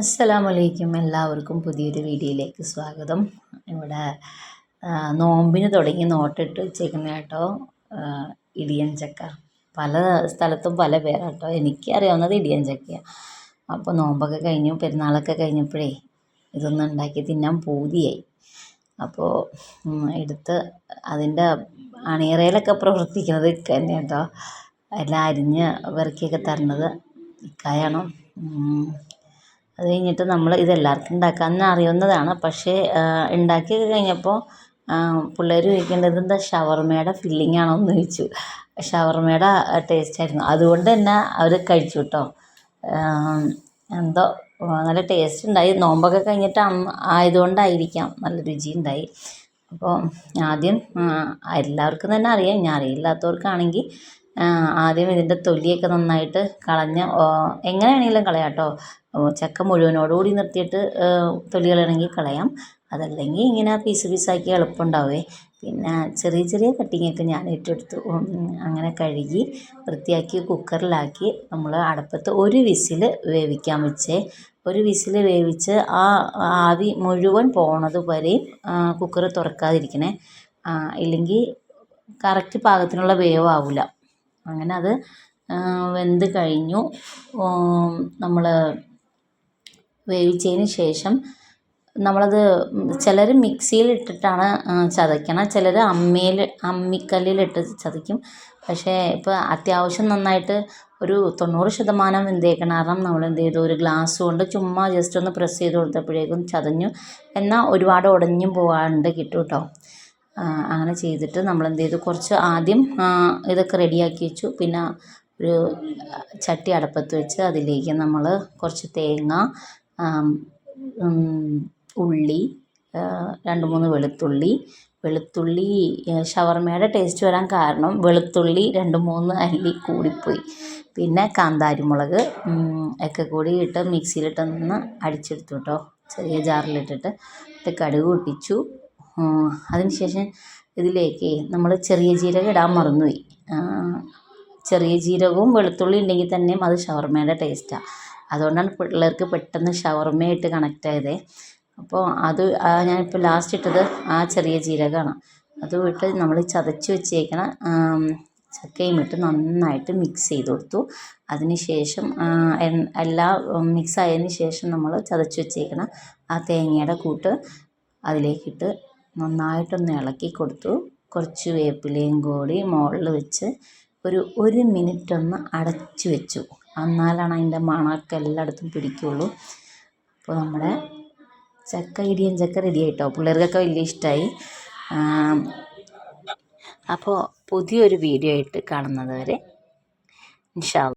അസ്സലാമലൈക്കും. എല്ലാവർക്കും പുതിയൊരു വീഡിയോയിലേക്ക് സ്വാഗതം. ഇവിടെ നോമ്പിന് തുടങ്ങി നോട്ടിട്ട് വെച്ചേക്കുന്ന കേട്ടോ. ഇടിയൻ ചക്ക. പല സ്ഥലത്തും പല പേരാട്ടോ. എനിക്ക് അറിയാവുന്നത് ഇടിയൻ ചക്കയാണ് അപ്പോൾ നോമ്പൊക്കെ കഴിഞ്ഞു പെരുന്നാളൊക്കെ കഴിഞ്ഞപ്പോഴേ ഇതൊന്നും ഉണ്ടാക്കി തിന്നാൻ പൂതിയായി. അപ്പോൾ എടുത്ത് അതിന്റെ അണിയറയിലൊക്കെ പ്രവർത്തിക്കുന്നത് ഇക്ക തന്നെ കേട്ടോ. എല്ലാം അരിഞ്ഞ് വിറക്കിയൊക്കെ തരണത് ഇക്കായാണ്. അത് കഴിഞ്ഞിട്ട് നമ്മൾ ഇതെല്ലാവർക്കും ഉണ്ടാക്കാൻ പക്ഷേ ഉണ്ടാക്കി കഴിഞ്ഞപ്പോൾ പിള്ളേർ ചോദിക്കേണ്ടത് എന്താ? ഷവർമയുടെ ഫില്ലിംഗ് എന്ന് ചോദിച്ചു. ഷവർമയുടെ ടേസ്റ്റ് ആയിരുന്നു. അതുകൊണ്ട് തന്നെ അവർ കഴിച്ചു കേട്ടോ. എന്തോ നല്ല ടേസ്റ്റ് ഉണ്ടായി. നോമ്പൊക്കെ കഴിഞ്ഞിട്ട് ആയതുകൊണ്ടായിരിക്കാം. നല്ല രുചി ഉണ്ടായി. അപ്പോൾ ആദ്യം എല്ലാവർക്കും തന്നെ അറിയാം. ഞാൻ അറിയില്ലാത്തവർക്കാണെങ്കിൽ ആദ്യം ഇതിന്റെ തൊലിയൊക്കെ നന്നായിട്ട് കളഞ്ഞ് എങ്ങനെയാണെങ്കിലും കളയാം കേട്ടോ. ചക്ക മുഴുവനോടുകൂടി നിർത്തിയിട്ട് തൊലികൾ തൊലി കളയണമെങ്കിൽ കളയാം. അതല്ലെങ്കിൽ ഇങ്ങനെ പീസ് പീസാക്കി എളുപ്പമുണ്ടാവേ. പിന്നെ ചെറിയ ചെറിയ കട്ടിങ്ങൊക്കെ ഞാൻ ഏറ്റെടുത്തു അങ്ങനെ കഴുകി വൃത്തിയാക്കി കുക്കറിലാക്കി നമ്മൾ അടുപ്പത്ത് ഒരു വിസിൽ വേവിക്കാൻ വെച്ചേ. ഒരു വിസിൽ വേവിച്ച് ആ ആവി മുഴുവൻ പോണത് വരെയും കുക്കർ തുറക്കാതിരിക്കണേ. ഇല്ലെങ്കിൽ കറക്റ്റ് പാകത്തിനുള്ള വേവാവില്ല അങ്ങനെ അത് വെന്ത് കഴിഞ്ഞു. നമ്മൾ വേവിച്ചതിന് ശേഷം നമ്മളത് ചിലർ മിക്സിയിൽ ഇട്ടിട്ടാണ് ചതയ്ക്കണം ചിലർ അമ്മിയിൽ അമ്മിക്കല്ലിലിട്ട് ചതയ്ക്കും. പക്ഷേ ഇപ്പോൾ അത്യാവശ്യം നന്നായിട്ട് ഒരു തൊണ്ണൂറ് ശതമാനം വെന്തേക്കണം കാരണം നമ്മൾ എന്ത് ചെയ്തു? ഒരു ഗ്ലാസ് കൊണ്ട് ചുമ്മാ ജസ്റ്റ് ഒന്ന് പ്രസ് ചെയ്ത് കൊടുത്തപ്പോഴേക്കും ചതഞ്ഞു. എന്നാൽ ഒരുപാട് ഉടഞ്ഞും പോകാണ്ട് കിട്ടും കേട്ടോ അങ്ങനെ ചെയ്തിട്ട് നമ്മൾ എന്ത് ചെയ്തു? കുറച്ച് ആദ്യം ഇതൊക്കെ റെഡിയാക്കി വെച്ചു. പിന്നെ ഒരു ചട്ടി അടപ്പത്ത് വെച്ച് അതിലേക്ക് നമ്മൾ കുറച്ച് തേങ്ങ ഉള്ളി രണ്ട് മൂന്ന് വെളുത്തുള്ളി. വെളുത്തുള്ളി ഷവർമ്മയുടെ ടേസ്റ്റ് വരാൻ കാരണം വെളുത്തുള്ളി രണ്ട് മൂന്ന് അല്ലി കൂടിപ്പോയി. പിന്നെ കാന്താരിമുളക് മുളക് ഒക്കെ കൂടി ഇട്ട് മിക്സിയിലിട്ടൊന്ന് അടിച്ചെടുത്തു കേട്ടോ. ചെറിയ ജാറിലിട്ടിട്ട് ഇട്ട് കടുക് പൊട്ടിച്ചു. അതിനുശേഷം അതിന് ശേഷം ഇതിലേക്ക് നമ്മൾ ചെറിയ ജീരകം ഇടാൻ മറന്നുപോയി. ചെറിയ ജീരകവും വെളുത്തുള്ളി ഉണ്ടെങ്കിൽ തന്നെയും അത് ഷവർമയുടെ ടേസ്റ്റാണ് അതുകൊണ്ടാണ് പിള്ളേർക്ക് പെട്ടെന്ന് ഷവർമ്മയായിട്ട് ആയതേ. അപ്പോൾ അത് ഞാനിപ്പോൾ ലാസ്റ്റ് ഇട്ടത് ആ ചെറിയ ജീരകമാണ്. അതും ഇട്ട് നമ്മൾ ചതച്ച് വെച്ചേക്കണ ചക്കയും ഇട്ട് നന്നായിട്ട് മിക്സ് ചെയ്ത് കൊടുത്തു. അതിന് ശേഷം എല്ലാ എല്ലാം മിക്സ് ആയതിന് ശേഷം നമ്മൾ ചതച്ച് വെച്ചേക്കണ ആ തേങ്ങയുടെ കൂട്ട് അതിലേക്കിട്ട് നന്നായിട്ടൊന്ന് ഇളക്കി കൊടുത്തു. കുറച്ച് വേപ്പിലയും കൂടി മുകളിൽ വെച്ച് ഒരു ഒരു മിനിറ്റ് ഒന്ന് അടച്ചു വെച്ചു. എന്നാലാണ് അതിന്റെ മണമൊക്കെ എല്ലായിടത്തും പിടിക്കുള്ളൂ. അപ്പോൾ നമ്മുടെ ചക്ക ഇടിയൻ ചക്ക റെഡി ആയിട്ടോ? പിള്ളേർക്കൊക്കെ വലിയ ഇഷ്ടമായി അപ്പോൾ പുതിയൊരു വീഡിയോ ആയിട്ട് കാണുന്നത് വരെ ഇൻഷാ